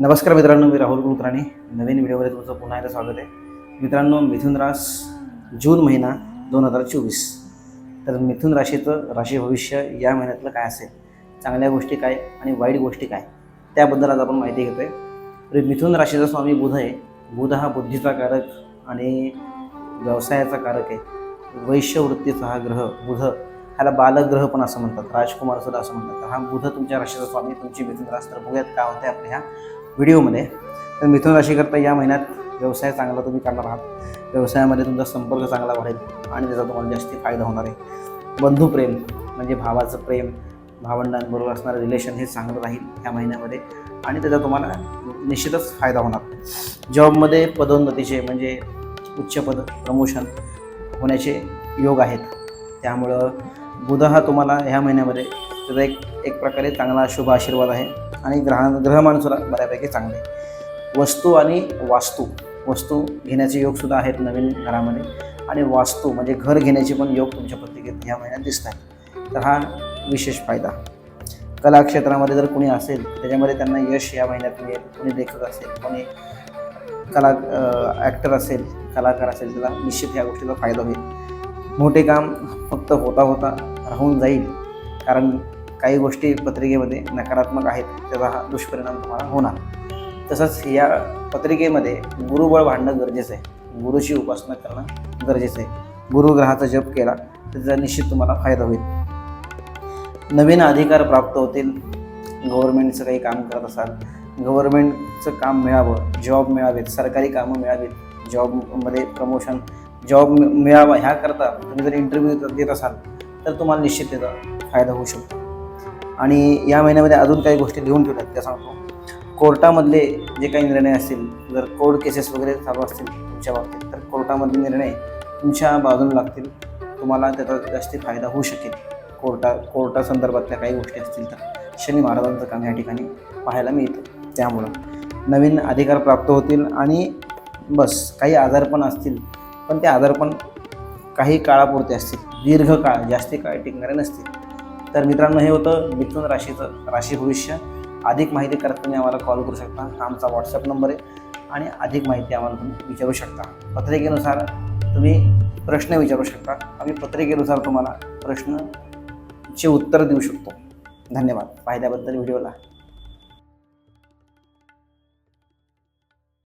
नमस्कार मित्रांनो मी राहुल कुलकर्णी. नवीन व्हिडिओमध्ये तुमचं पुन्हा एकदा स्वागत आहे. मित्रांनो मिथुन रास जून महिना दोन हजार चोवीस. तर मिथुन राशीचं राशी भविष्य या महिन्यातलं काय असेल? चांगल्या गोष्टी काय आणि वाईट गोष्टी काय? त्याबद्दल आज आपण माहिती घेतो आहे मिथुन राशीचा स्वामी बुध आहे. बुध हा बुद्धीचा कारक आणि व्यवसायाचा कारक आहे. वैश्यवृत्तीचा हा ग्रह बुध ह्याला बालग्रह पण असं म्हणतात. राजकुमार सुद्धा असं म्हणतात. तर हा बुध तुमच्या राशीचा स्वामी तुमची मिथुन रास तर बघूयात काय होते आपल्या ह्या व्हिडिओमध्ये. तर मिथुन राशीकरता या महिन्यात व्यवसाय चांगला तुम्ही करणार आहात. व्यवसायामध्ये तुमचा संपर्क चांगला वाढेल आणि त्याचा तुम्हाला जास्ती फायदा होणार आहे. बंधुप्रेम म्हणजे भावाचं प्रेम भावंडांबरोबर असणारं रिलेशन हे चांगलं राहील ह्या महिन्यामध्ये आणि त्याचा तुम्हाला निश्चितच फायदा होणार. जॉबमध्ये पदोन्नतीचे म्हणजे उच्चपद प्रमोशन होण्याचे योग आहेत. त्यामुळं बुध हा तुम्हाला ह्या महिन्यामध्ये त्याचा एक एक प्रकारे चांगला शुभ आशीर्वाद आहे. आणि ग्रह ग्रहमानसुद्धा बऱ्यापैकी चांगले वस्तू आणि वास्तू वस्तू घेण्याचे योगसुद्धा आहेत नवीन घरामध्ये. आणि वास्तू म्हणजे घर घेण्याचे पण योग तुमच्या पत्रिकेत ह्या महिन्यात दिसत आहेत. तर हा विशेष फायदा. कला क्षेत्रामध्ये जर कोणी असेल त्याच्यामध्ये त्यांना यश या महिन्यात मिळेल. कोणी लेखक असेल कोणी कला ॲक्टर असेल कलाकार असेल त्याला निश्चित या गोष्टीचा फायदा होईल. मोठे काम फक्त होता होता राहून जाईल. कारण काही गोष्टी पत्रिकेमध्ये नकारात्मक आहेत त्याचा हा दुष्परिणाम तुम्हाला होणार. तसंच या पत्रिकेमध्ये गुरुबळ भांडणं गरजेचं आहे. गुरुची उपासना करणं गरजेचं आहे. गुरुग्रहाचा जप केला तर त्याचा निश्चित तुम्हाला फायदा होईल. नवीन अधिकार प्राप्त होतील. गव्हर्मेंटचं काही काम करत असाल गव्हर्मेंटचं काम मिळावं जॉब मिळावेत सरकारी कामं मिळावीत जॉबमध्ये प्रमोशन जॉब मिळावा ह्याकरता तुम्ही जर इंटरव्ह्यू देत असाल तर तुम्हाला निश्चित त्याचा फायदा होऊ शकतो. आणि या महिन्यामध्ये अजून काही गोष्टी लिहून ठेवल्यात त्या सांगतो. कोर्टामधले जे काही निर्णय असतील जर कोर्ट केसेस वगैरे चालू असतील तुमच्या बाबतीत तर कोर्टामधले निर्णय तुमच्या बाजूला लागतील. तुम्हाला त्याचा जास्ती फायदा होऊ शकेल. कोर्टा कोर्टासंदर्भातल्या काही गोष्टी असतील तर. शनी महाराजांचं काम या ठिकाणी पाहायला मिळतं. त्यामुळं नवीन अधिकार प्राप्त होतील आणि बस काही आजारपण असतील पण ते आजारपण काही काळापुरते असतील. दीर्घकाळ जास्ती काळ टिकणारे नसतील. तर मित्रांनो हे होतं मिथुन राशीचं राशी भविष्य. अधिक माहिती करत तुम्ही आम्हाला कॉल करू शकता. हा आमचा व्हॉट्सअप नंबर आहे. आणि अधिक माहिती आम्हाला तुम्ही विचारू शकता. पत्रिकेनुसार तुम्ही प्रश्न विचारू शकता. आम्ही पत्रिकेनुसार तुम्हाला प्रश्नचे उत्तर देऊ शकतो. धन्यवाद. पाहिल्याबद्दल व्हिडिओला